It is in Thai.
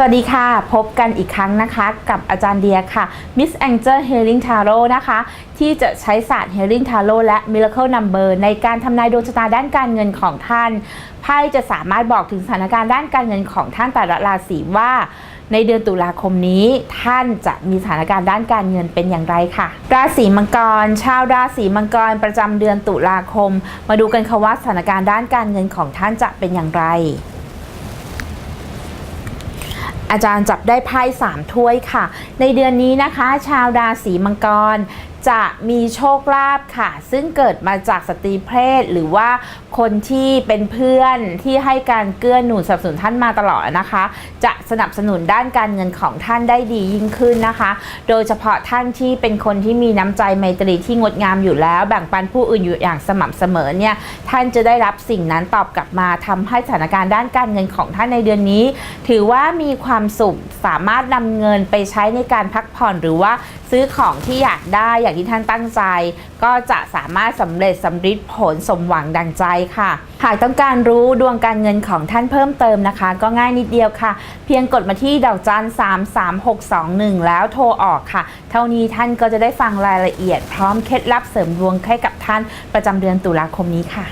สวัสดีค่ะ พบกันอีกครั้งนะคะกับอาจารย์เดียค่ะ Miss Angel Healing Tarot นะคะ ที่จะใช้ศาสตร์ Healing Tarot และ Miracle Number ในการทำนายดวงชะตาด้านการเงินของท่านไพ่จะสามารถบอกถึงสถานการณ์ด้านการเงินของท่านแต่ละราศีว่า ในเดือนตุลาคมนี้ท่านจะมีสถานการณ์ด้านการเงินเป็นอย่างไรค่ะ ราศีมังกร ชาวราศีมังกรประจำเดือนตุลาคม มาดูกันค่ะว่าสถานการณ์ด้านการเงินของท่านจะเป็นอย่างไร อาจารย์จับได้ไพ่สามถ้วยค่ะ ในเดือนนี้นะคะ ชาวราศีมังกรจะมีโชคลาภค่ะ ซึ่งเกิดมาจากสตรีเพศหรือว่าคนที่เป็นเพื่อนที่ให้การเกื้อหนุนสนับสนุนท่านมาตลอดนะคะ จะสนับสนุนด้านการเงินของท่านได้ดียิ่งขึ้นนะคะ โดยเฉพาะท่านที่เป็นคนที่มีน้ำใจไมตรีที่งดงามอยู่แล้ว แบ่งปันผู้อื่นอยู่อย่างสม่ำเสมอเนี่ยท่านจะได้รับสิ่งนั้นตอบกลับมาทำให้สถานการณ์ด้านการเงินของท่านในเดือนนี้ ถือว่ามีความสุขสามารถนำเงินไปใช้ในการพักผ่อนหรือว่าซื้อของที่อยากได้อย่างที่ท่านตั้งใจ ก็จะสามารถสำเร็จสำฤทธิ์ผลสมหวังดังใจค่ะ หากต้องการรู้ดวงการเงินของท่านเพิ่มเติมนะคะ ก็ง่ายนิดเดียวค่ะ เพียงกดมาที่ดอกจัน3 3 6 2 1 แล้วโทรออกค่ะ เท่านี้ท่านก็จะได้ฟังรายละเอียด พร้อมเคล็ดลับเสริมดวงให้กับท่านประจำเดือนตุลาคมนี้ค่ะ